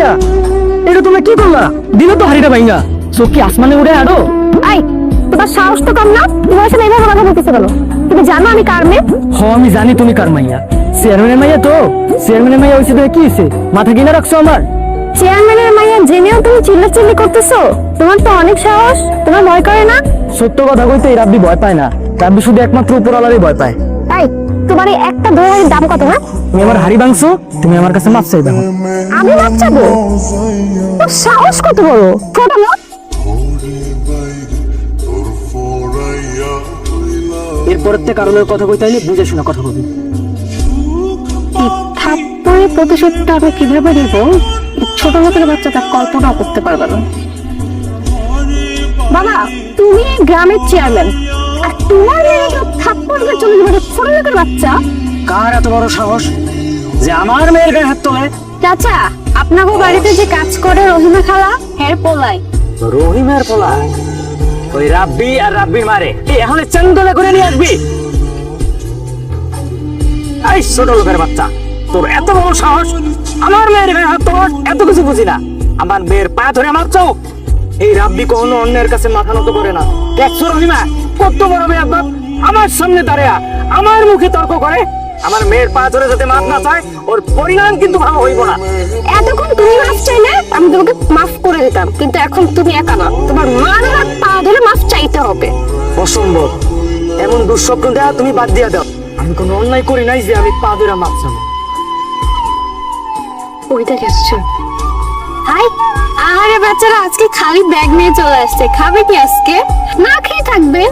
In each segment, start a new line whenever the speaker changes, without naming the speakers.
মাইয়া এটা তুমি কি করলা? দিল তো হাড়িটা ভাইঙ্গা চোখ কি আসমানে উড়ে আরও?
আই তোমার সাহস তো কম না? তোমার সাথে এইভাবে কথা বলতেছে কেন? তুমি জানো আমি কার মেয়ে?
হ আমি জানি তুমি কার মাইয়া। চেয়ারম্যানের মাইয়া তো। চেয়ারম্যানের মাইয়া হয়েছে তো কি হয়েছে? মাথা কিনা রাখছো আমার?
চেয়ারম্যানের মাইয়া জেনেও তুমি চিল্লাচিল্লি করতেছো? তোমার তো অনেক সাহস। তোমার ভয় করে না?
সত্য কথা কইতে এই রাব্বি ভয় পায় না। রাব্বি শুধু একমাত্র উপরওয়ালারই ভয় পায়।
তোমার এই একটা দোয়ের দাম কত না
তুমি আমার হাড়ি ভাঙছো তুমি আমার কাছে মাপ চাইবে এখন।
আমি মাপ চাবো তোর সাহস কত বড়? ছোট
এরপরের থেকে কারণের কথা কইতে হইলে বুঝে শোনা কথা বলবি।
থাপ্পড়ে প্রতিশোধটা আমি কীভাবে নেব? ছোট লোকের বাচ্চা তা কল্পনা করতে পারবে না। বাবা তুমি গ্রামের চেয়ারম্যান আর তোমার থাপ্পড় দিয়ে চলে যাবে ছোট লোকের বাচ্চা।
কার এত বড় সাহস যে আমার মেয়ের গায়ে হাত তোলে?
চাচা আপনাকে বাড়িতে যে কাজ করে রহিমা খালা হের পোলাই
রহিমের পোলা? ওই রাব্বি আর রাব্বির মারে। এখন চান্দলে করে নিয়ে আসবি। এই ছোট লোকের বাচ্চা তোর এত বড় সাহস আমার মেয়ের গায়ে হাত তোলার এত কিছু বুঝি না। আমার মেয়ের পা ধরে আমার চোখ এই রাব্বি কখনো অন্যের কাছে মাথা নত করে না। দেখছ রহিমা কত বড় মেয়ে বাপ আমার সামনে দাঁড়িয়ে আমার মুখে তর্ক করে। আমার মেয়ের পা ধরে যাতে মাপ না চায় ওর পরিণাম কিন্তু ভালো হইব না।
এতক্ষণ তুমি মাফ চাইলে আমি তোমাকে মাফ করে দিতাম কিন্তু এখন তুমি একা না। তোমার আর পা ধরে মাফ চাইতে হবে।
অসম্ভব। এমন দুঃস্বপ্ন দেয়া তুমি বাদ দিয়া দাও। আমি কোনো অন্যায় করি নাই যে আমি পা ধরে মাপ চাবো।
ওইটা আসছে হাই আরে বাচ্চারা আজকে খালি ব্যাগ নিয়ে চলে আসছে। খাবে কি আজকে? না খেয়ে থাকবে।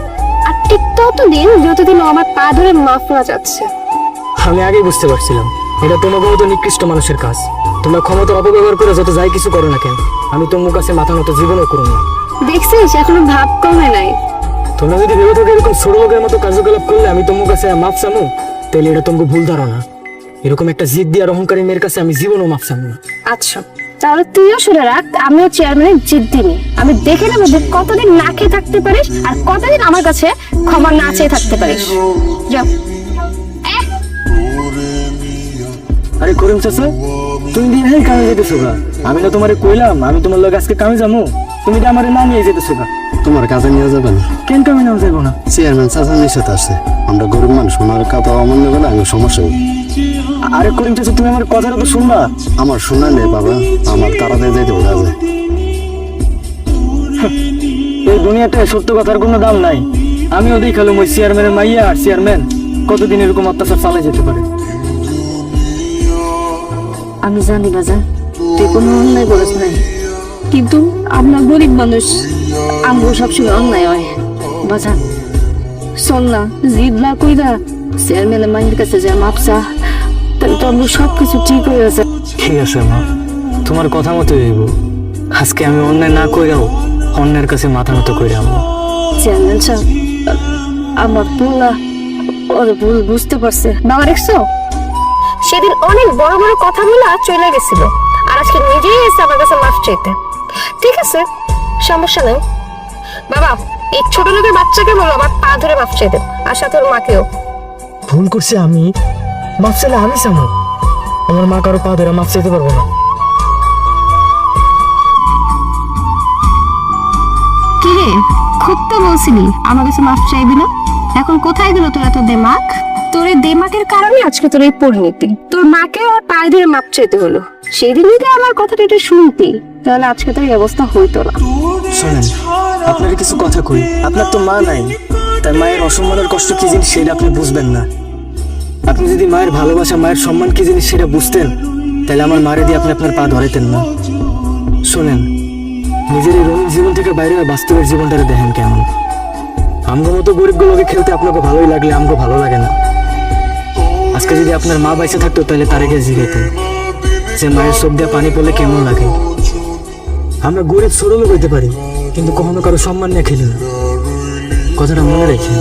ততদিন যতদিন ও আমার পা ধরে মাফ না যাচ্ছে।
আমি আগেই বুঝতে পারছিলাম। এটা নিকৃষ্ট মানুষের কাজ। তোমরা ক্ষমতার অপব্যবহার করে যত যাই কিছু করো না কেন আমি তোমার কাছে মাথা মতো জীবনও করো না।
দেখছিস এখনও ভাব কমে নাই।
তোমরা যদি ভেবে থাকো এরকম ছোট লোকের মতো কার্যকলাপ করলে আমি তোমার কাছে মাপ চামু তাহলে এটা তোমাকে ভুল ধারণা। এরকম একটা জিদ দিয়ে অহংকারী মেয়ের কাছে আমি জীবনও মাপ চামু না।
আচ্ছা। তাহলে তুইও শুনে রাখ আমিও চেয়ারম্যানের জিদ্দি নি। আমি দেখে নেব যে কতদিন না খেয়ে থাকতে পারিস আর কতদিন আমার কাছে ক্ষমা না চেয়ে থাকতে পারিস। যাও।
আরে করিম চাচা তুমি দিন হেই কামে যেতেছো গা। আমি না তোমারে কইলাম আমি তোমার লগে আজকে কামে যাব তুমি তো আমার না নিয়ে যেতেছো গা।
তোমার কাজে নিয়ে যাবেন
কেন কামে নাও যাব না?
চেয়ারম্যান চাচা নিষেধ আসছে আমরা গরিব মানুষ ওনার কথা অমান্য করলে আমি সমস্যা।
আরে করিম চাচা তুমি আমার কথাটা তো শুনবা?
আমার শোনা নেই বাবা আমার তাড়াতাড়ি যাইতে বোঝা যায়
এই দুনিয়াতে সত্য কথার কোনো দাম নাই। আমিও দেখালাম ওই চেয়ারম্যানের মাইয়া আর চেয়ারম্যান কতদিন এরকম অত্যাচার চালাই যেতে পারে?
আমি জানি বাজান তুই কোনো অন্যায় করিস নাই। কিন্তু আমরা গরিব মানুষ আমগো সবসময় অন্যায় হয়। বাজান শোন না জিদ না কইরা চেয়ারম্যানের মাইন্ডের কাছে যা মাপসা তাহলে তো আমরা সব কিছু ঠিক হয়ে আছে
ঠিক আছে মা তোমার কথা মতো হইব। আজকে আমি অন্যায় না কইরাও অন্যের কাছে মাথা মতো কইরা আমো
চেয়ারম্যান সাহেব আমার পোলা ওর ভুল বুঝতে পারছে। বাবা দেখছ? সেদিন অনেক বড় বড় কথা বলে চলে গেছিল আর আজকে নিজেই এসে আমার কাছে মাফ চাইতে। ঠিক আছে সমস্যা নেই। বাবা এই ছোট লোকের বাচ্চাকে বলো আমার পা ধরে মাফ চাইতে। আর সাথে ওর মাকেও।
ভুল করছি আমি মাপ চাইলে আমি চামো। আমার মা কারও পা ধরে মাপ চাইতে পারব না।
কি রে? খুব তো বলছিলি আমার কাছে মাফ চাইবি না? এখন কোথায় গেল তোর এত দেমাক? তোর এই দেমাকের কারণে আজকে তোর এই পরিণতি। তোর মাকে আর পায়ে ধরে মাপ চাইতে হলো। সেদিন যদি আমার কথাটা একটু শুনতি তাহলে আজকে তোর এই অবস্থা হইতো না।
শোনেন আপনার কিছু কথা কই। আপনার তো মা নাই। তার মায়ের অসম্মানের কষ্ট কি জিনিস সেটা আপনি বুঝবেন না। আপনি যদি মায়ের ভালোবাসা, মায়ের সম্মান কি জিনিস সেটা বুঝতেন, তাহলে আমার মারে দিয়ে আপনি আপনার পা ধরাইতেন না। শোনেন, নিজের এই রঙিন জীবন থেকে বাইরে বাস্তবের জীবনটারে দেখেন কেমন। আমগো মতো গরিবগুলোকে খেলতে আপনাকে ভালোই লাগলে আমগো ভালো লাগে না। আজকে যদি আপনার মা বাইসে থাকতো, তাহলে তারে গিয়ে জিগাইতেন। যে মায়ের চোখ দিয়ে পানি পড়লে কেমন লাগে। আমরা গরিব লোক হইতে পারি, কিন্তু কখনো কারও সম্মান নিয়ে খেলি না। কথাটা মনে রেখে।